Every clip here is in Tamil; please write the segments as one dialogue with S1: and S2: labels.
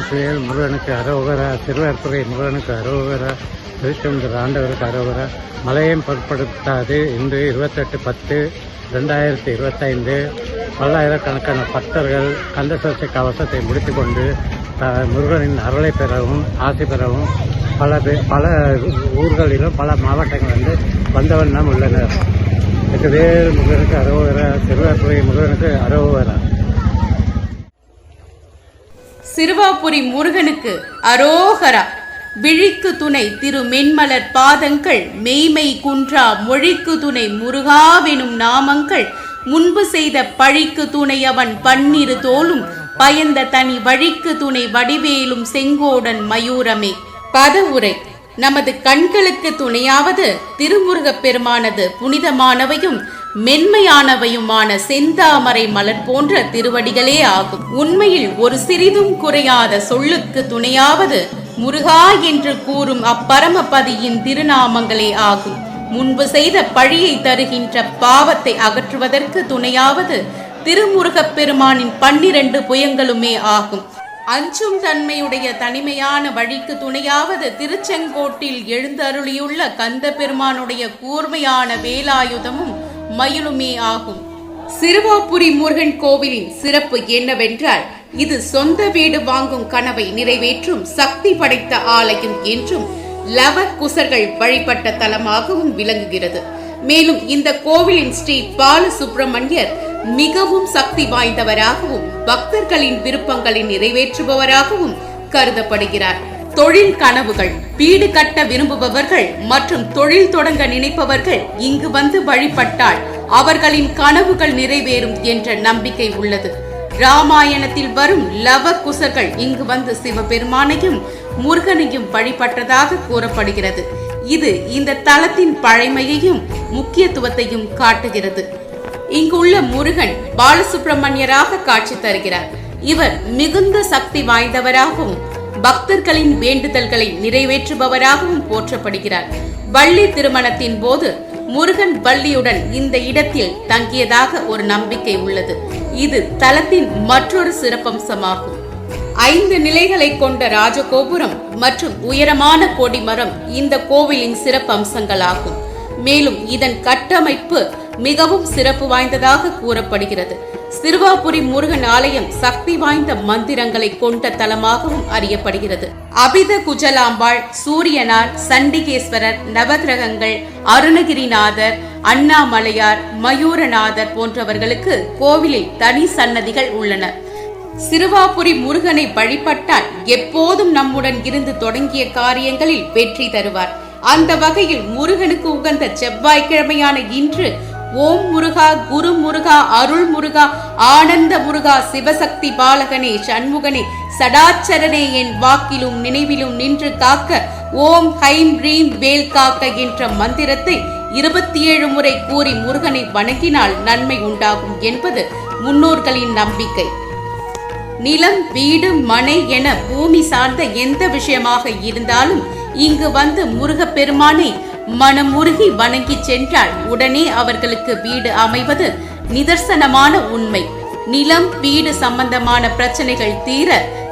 S1: இசையல் முருகனுக்கு அரோகரா திருவார்ப்புரை முருகனுக்கு அரோகரா திருச்செந்தூர் ஆண்டவருக்கு அரோகரா. மலையும் பொருட்படுத்தாது. இன்று இருபத்தெட்டு பத்து ரெண்டாயிரத்தி இருபத்தைந்து. பல்லாயிரக்கணக்கான பக்தர்கள் கந்தசஷ்டி கவசத்தை முடித்துக்கொண்டு முருகனின் அருளை பெறவும் ஆசை பெறவும் பல பல ஊர்களிலும் பல மாவட்டங்கள் வந்து வந்தவண்ணம் உள்ளனர். இதுக்கு வேறு முருகனுக்கு அரோகரா திருவார்ப்புரை முருகனுக்கு அரோகரா.
S2: சிறுவாபுரி முருகனுக்கு அரோகரா. விழிக்கு துணை திரு மென்மலர் பாதங்கள் மெய்மை குன்றா மொழிக்கு துணை முருகாவெனும் நாமங்கள் முன்பு செய்த பழிக்கு துணை அவன் பன்னிரு தோலும் பயந்த தனி வழிக்கு துணை வடிவேலும் செங்கோடன் மயூரமே. பதவுரை. நமது கண்களுக்கு துணையாவது திருமுருகப் பெருமானது புனிதமானவையும் மென்மையானவையுமான செந்தாமரை மலர் போன்ற திருவடிகளே ஆகும். உண்மையில் ஒரு சிறிதும் குறையாத சொல்லுக்கு துணையாவது முருகா என்று கூறும் அப்பரமபதியின் திருநாமங்களே ஆகும். முன்பு செய்த பழியை தருகின்ற பாவத்தை அகற்றுவதற்கு துணையாவது திருமுருகப் பெருமானின் பன்னிரண்டு புயங்களுமே ஆகும். அஞ்சும் தன்மையுடைய தனிமையான வழிக்கு துணையாவது திருச்செங்கோட்டில் எழுந்தருளியுள்ள கந்த பெருமானுடைய கூர்மையான வேலாயுதமும் மயிலுமே ஆகும். சிறுவாபுரி முருகன் கோவிலின் சிறப்பு என்னவென்றால் இது சொந்த வீடு வாங்கும் கனவை நிறைவேற்றும் சக்தி படைத்த ஆலயம் என்றும் லவ குசர்கள் வழிபட்ட தலமாகவும் விளங்குகிறது. மேலும் இந்த கோவிலின் ஸ்ரீ பாலசுப்ரமணியர் மிகவும் சக்தி வாய்ந்தவராகவும் பக்தர்களின் விருப்பங்களை நிறைவேற்றுபவராகவும் கருதப்படுகிறார். தொழில் கனவுகள் வீடு கட்ட விரும்புபவர்கள் மற்றும் தொழில் தொடங்க நினைப்பவர்கள் இங்கு வந்து வழிபட்டால் அவர்களின் கனவுகள் நிறைவேறும் என்ற நம்பிக்கை உள்ளது. ராமாயணத்தில் வரும் லவ குசர்கள் இங்கு வந்து சிவபெருமானையும் முருகனையும் வழிபட்டதாக கூறப்படுகிறது. இது இந்த தலத்தின் பழைமையையும் முக்கியத்துவத்தையும் காட்டுகிறது. இங்குள்ள முருகன் பாலசுப்பிரமணியராக காட்சி தருகிறார். இவர் மிகுந்த சக்தி வாய்ந்தவராகவும் பக்தர்களின் வேண்டுதல்களை நிறைவேற்றுபவராகவும் போற்றப்படுகிறார். வள்ளி திருமணத்தின் போது முருகன் வள்ளியுடன் இந்த இடத்தில் தங்கியதாக ஒரு நம்பிக்கை உள்ளது. இது தலத்தின் மற்றொரு சிறப்பம்சமாகும். ஐந்து நிலைகளை கொண்ட ராஜகோபுரம் மற்றும் உயரமான கொடிமரம் இந்த கோவிலின் சிறப்பம்சங்களாகும். மேலும் இதன் கட்டமைப்பு மிகவும் சிறப்பு வாய்ந்ததாக கூறப்படுகிறது. சிறுவாபுரி முருகன் ஆலயம் சக்தி வாய்ந்த மந்திரங்களை கொண்ட தலமாகவும் அறியப்படுகிறது. அபித குஜலாம்பாள் சூரியனார் சண்டிகேஸ்வரர் நவகிரகங்கள் அருணகிரிநாதர் அண்ணாமலையார் மயூரநாதர் போன்றவர்களுக்கு கோவிலில் தனி சன்னதிகள் உள்ளன. சிறுவாபுரி முருகனை வழிபட்டால் எப்போதும் நம்முடன் இருந்து தொடங்கிய காரியங்களில் வெற்றி தருவார். அந்த வகையில் முருகனுக்கு உகந்த செவ்வாய்க்கிழமையான இன்று ஓம் முருகா குரு முருகா அருள் முருகா ஆனந்த முருகா சிவசக்தி பாலகனே சண்முகனே சடாச்சரனே என் வாக்கிலும் நினைவிலும் நின்று காக்க ஓம் ஹைம் ரீம் வேல் காக்க என்ற மந்திரத்தை இருபத்தி ஏழு முறை கூறி முருகனை வணங்கினால் நன்மை உண்டாகும் என்பது முன்னோர்களின் நம்பிக்கை. நிலம் வீடு மனை என பூமி சார்ந்த எந்த விஷயமாக இருந்தாலும் இங்கு வந்து முருகப்பெருமானை மனமுருகி வணங்கி சென்றால் உடனே அவர்களுக்கு வீடு அமைவது நிதர்சனமான உண்மை. நிலம் வீடு சம்பந்தமான பிரச்சனைகள் தீர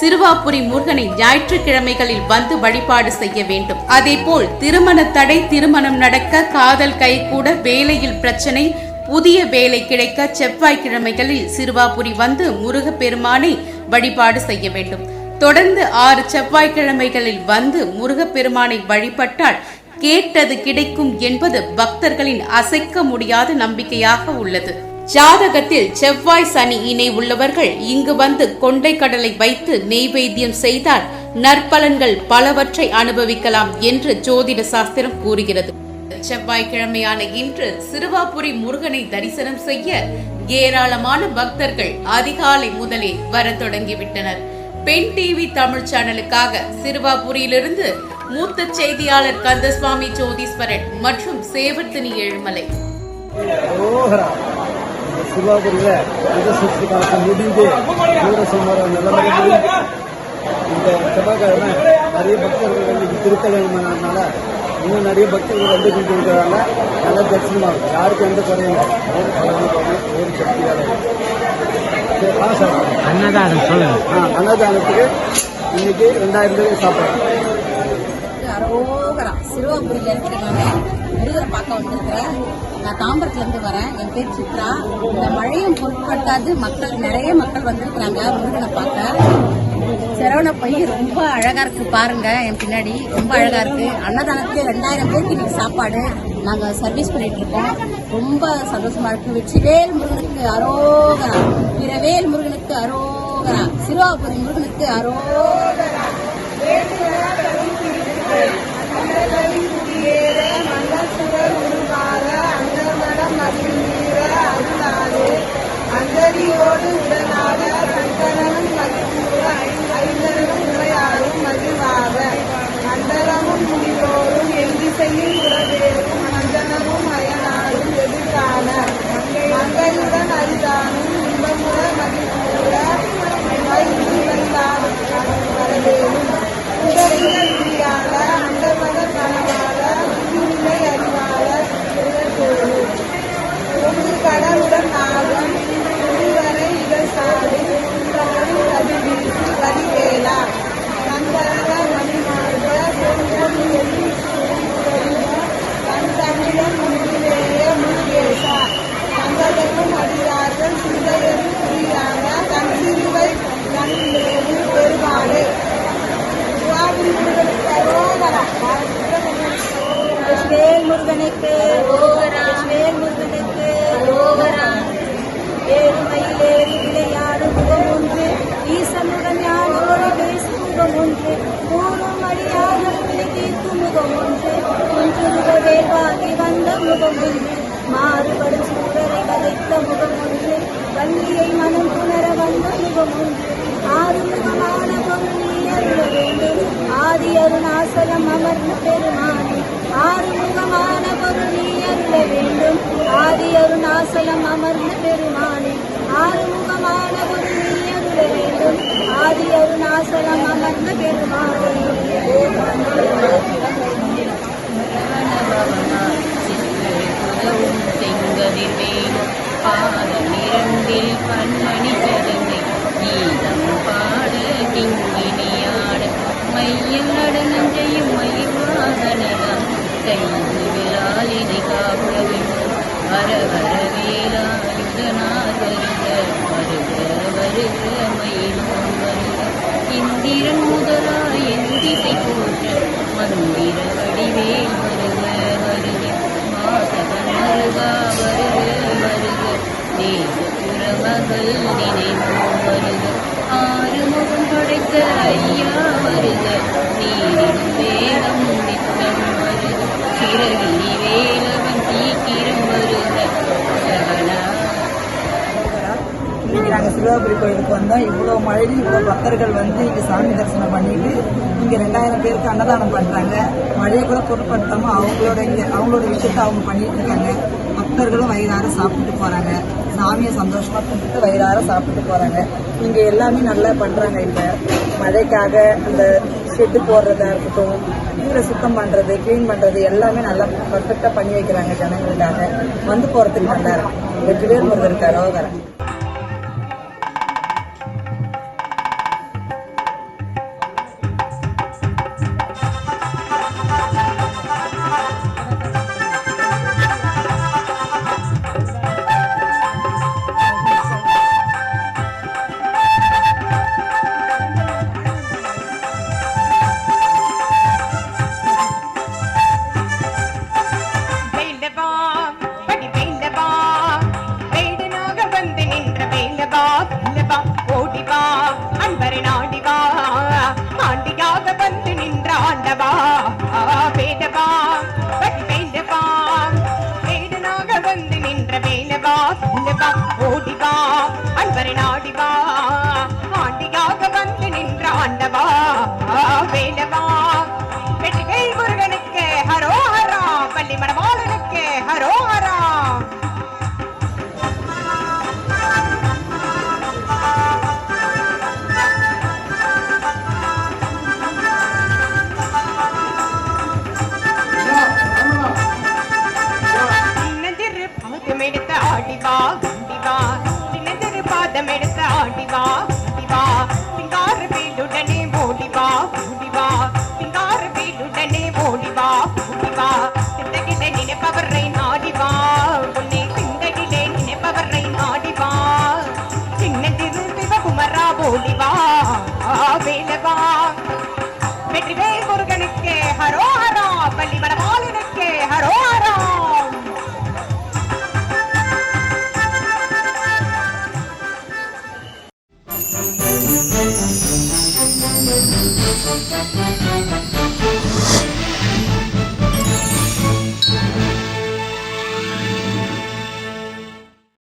S2: சிறுவாபுரி முருகனை ஞாயிற்றுக்கிழமைகளில் வந்து வழிபாடு செய்ய வேண்டும். அதேபோல் திருமண தடை திருமணம் நடக்க காதல் கைகூட வேலையில் பிரச்சனை புதிய வேலை கிடைக்க செவ்வாய்க்கிழமைகளில் சிறுவாபுரி வந்து முருகப்பெருமானை வழிபாடு செய்ய வேண்டும். தொடர்ந்து ஆறு செவ்வாய்க்கிழமைகளில் வந்து முருகப்பெருமானை வழிபட்டால் கேட்டது கிடைக்கும் என்பது பக்தர்களின் அசைக்க முடியாத நம்பிக்கையாக உள்ளது. ஜாதகத்தில் செவ்வாய் சனி இணை உள்ளவர்கள் இங்கு வந்து கொண்டை கடலை வைத்து நெய்வேத்தியம் செய்தால் நற்பலன்கள் பலவற்றை அனுபவிக்கலாம் என்று ஜோதிட சாஸ்திரம் கூறுகிறது. செவ்வாய்க்கிழமையான இன்று சிறுவாபுரி முருகனை தரிசனம் செய்ய ஏராளமான பக்தர்கள் அதிகாலை முதலே வர தொடங்கிவிட்டனர். பெண் டிவி தமிழ் சேனலுக்காக சிறுவாபுரியிலிருந்து மூத்த செய்தியாளர் கந்தசுவாமி ஜோதீஸ்வரன் மற்றும் சேவர்த்தினி ஏழுமலை.
S3: சிவாபுரியில் இந்த சுற்று காலத்தை முடிந்து நிலவரங்களில் இந்த செவ்வாய்க்கிழமை நிறைய பக்தர்கள் இன்னைக்கு திருக்கல்யாணம்னால இன்னும் நிறைய பக்தர்கள் வந்து கொண்டு இருக்கிறாங்க. நல்ல தரிசனமாகும் யாருக்கும் எந்த குறையும் ஒரு ஒரு
S1: அன்னதானம் சொல்லுங்க.
S3: அன்னதானத்துக்கு இன்னைக்கு ரெண்டாயிரம் பேருக்கு சாப்பாடு.
S4: அரோகரா சிறுவாபுரியில இருக்கிற நான் முருகரை பார்க்க வந்திருக்கிறேன். நான் தாம்பரத்துலேருந்து வரேன். என் பேர் சித்ரா. இந்த மழையும் பொருட்படுத்தாது மக்கள் நிறைய மக்கள் வந்திருக்கிறாங்க. முருகனை பார்க்க. சரவண பைய ரொம்ப அழகா இருக்கு. பாருங்க என் பின்னாடி. ரொம்ப அழகா இருக்கு. அன்னதானத்துக்கு ரெண்டாயிரம் பேருக்கு இன்னைக்கு சாப்பாடு நாங்க சர்வீஸ் பண்ணிட்டு இருக்கோம். ரொம்ப சந்தோஷமா இருக்கு. வெற்றிவேல் முருகனுக்கு அரோகரா. இரவேல் முருகனுக்கு அரோகரா. சிறுவாபுரி முருகனுக்கு அரோகரா. Pereira. ஆதி அருணாசலம் அமர்ந்த பெருமானே. ஆறுமுகமான பொருள் நீ அருள வேண்டும். ஆதி அருணாசலம் அமர்ந்த பெருமானே. ஆறுமுகமான பொருள் நீ அருள வேண்டும். ஆதி அருணாசலம் அமர்ந்த பெருமானே.
S5: நாங்கள் கோயிலுக்கு வந்தால் இவ்வளோ மழையில் இவ்வளோ பக்தர்கள் வந்து இங்கே சாமி தரிசனம் பண்ணிட்டு இங்கே ரெண்டாயிரம் பேருக்கு அன்னதானம் பண்ணுறாங்க மழையை கூட பொருட்படுத்தாமல் அவங்களோட இங்கே அவங்களோட விஷயத்த அவங்க பண்ணிட்டு இருக்காங்க. பக்தர்களும் வயிறார சாப்பிட்டு போகிறாங்க சாமியை சந்தோஷமாக கும்பிட்டு வயிறார சாப்பிட்டு போகிறாங்க இங்கே எல்லாமே நல்லா பண்ணுறாங்க இப்போ மழைக்காக அந்த ஷெட்டு போடுறதா இருக்கட்டும் வீடை சுத்தம் பண்ணுறது க்ளீன் பண்ணுறது எல்லாமே நல்லா பர்ஃபெக்டாக பண்ணி வைக்கிறாங்க ஜனங்களுக்காக. வந்து போகிறதுக்கு நல்லா இருக்கும். வெற்றிவேல் முருகன் அரோகரம்